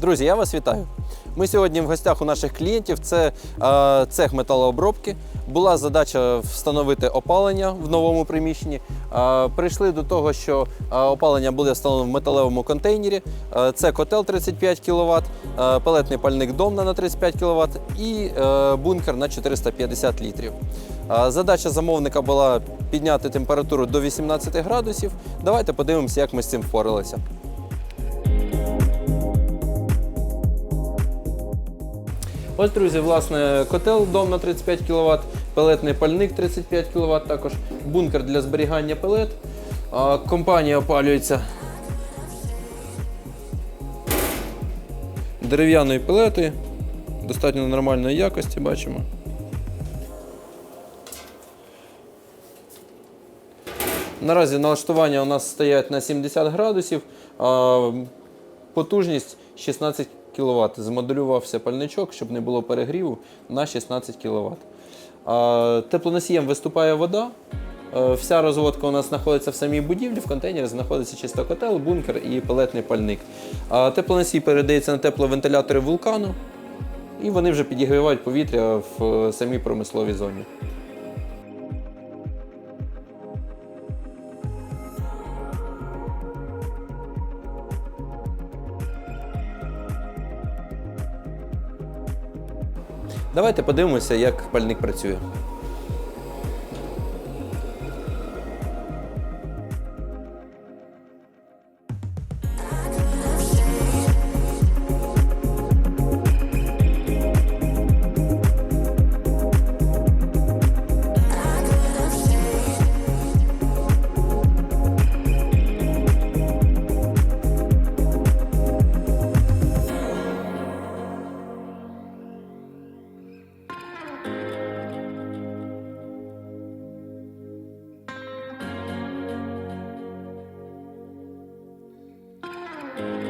Друзі, я вас вітаю. Ми сьогодні в гостях у наших клієнтів. Це е, цех металообробки. Була задача встановити опалення в новому приміщенні. Е, прийшли до того, що е, опалення буде встановлено в металевому контейнері. Е, це котел 35 кВт, е, пелетний пальник домна на 35 кВт і е, бункер на 450 літрів. Е, Задача замовника була підняти температуру до 18 градусів. Давайте подивимося, як ми з цим впоралися. Ось, друзі, власне, котел дом на 35 кВт, пелетний пальник 35 кВт, також бункер для зберігання пелет. Компанія опалюється дерев'яною пелетою, достатньо нормальної якості, бачимо. Наразі налаштування у нас стоять на 70 градусів, потужність 16 кВт. Змоделювався пальничок, щоб не було перегріву на 16 кВт. Теплоносієм виступає вода. Е, Вся розводка у нас знаходиться в самій будівлі, в контейнері знаходиться чисто котел, бункер і пелетний пальник. Теплоносій передається на тепловентилятори вулкану, і вони вже підігрівають повітря в е, самій промисловій зоні. Давайте подивимося, як пальник працює. Bye.